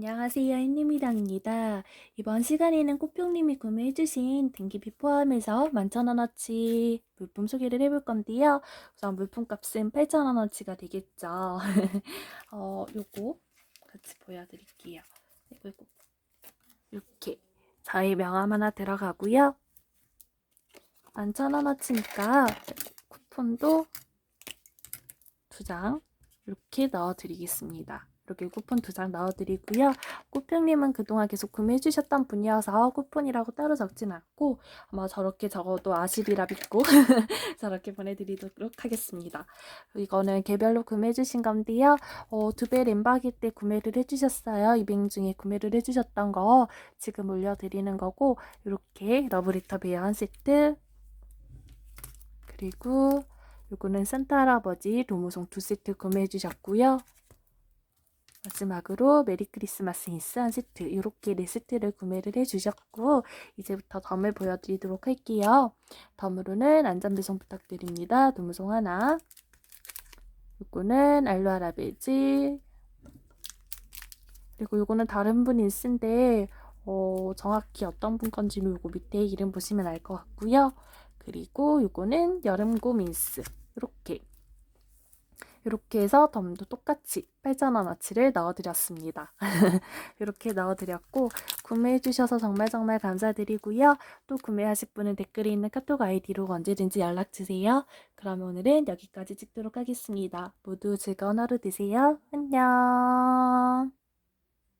안녕하세요, 햇님이랑입니다. 이번 시간에는 꽃병님이 구매해주신 등기비 포함해서 11,000원어치 물품 소개를 해볼 건데요. 우선 물품 값은 8,000원어치가 되겠죠. 어, 요거 같이 보여드릴게요. 그리고 이렇게 저희 명함 하나 들어가고요. 11,000원어치니까 쿠폰도 두 장 이렇게 넣어드리겠습니다. 이렇게 쿠폰 두 장 넣어드리고요. 꽃병님은 그동안 계속 구매해주셨던 분이어서 쿠폰이라고 따로 적진 않고 아마 저렇게 적어도 아시리라 믿고 저렇게 보내드리도록 하겠습니다. 이거는 개별로 구매해주신 건데요. 어, 두배 램바기 때 구매를 해주셨어요. 이빙 중에 구매를 해주셨던 거 지금 올려드리는 거고 이렇게 러브리터 베어 한 세트 그리고 요거는 산타 할아버지 로무송 두 세트 구매해 주셨고요. 마지막으로 메리 크리스마스 인스 한 세트 이렇게 네 세트를 구매를 해 주셨고 이제부터 덤을 보여드리도록 할게요. 덤으로는 안전 배송 부탁드립니다. 도무송 하나 요거는 알로 할아버지 그리고 요거는 다른 분 인스인데 어, 정확히 어떤 분 건지는 요거 밑에 이름 보시면 알 것 같고요. 그리고 요거는 민스 이렇게 이렇게 해서 덤도 똑같이 8,000원어치를 넣어드렸습니다. 이렇게 넣어드렸고 구매해주셔서 정말 정말 감사드리고요. 또 구매하실 분은 댓글에 있는 카톡 아이디로 언제든지 연락주세요. 그러면 오늘은 여기까지 찍도록 하겠습니다. 모두 즐거운 하루 되세요. 안녕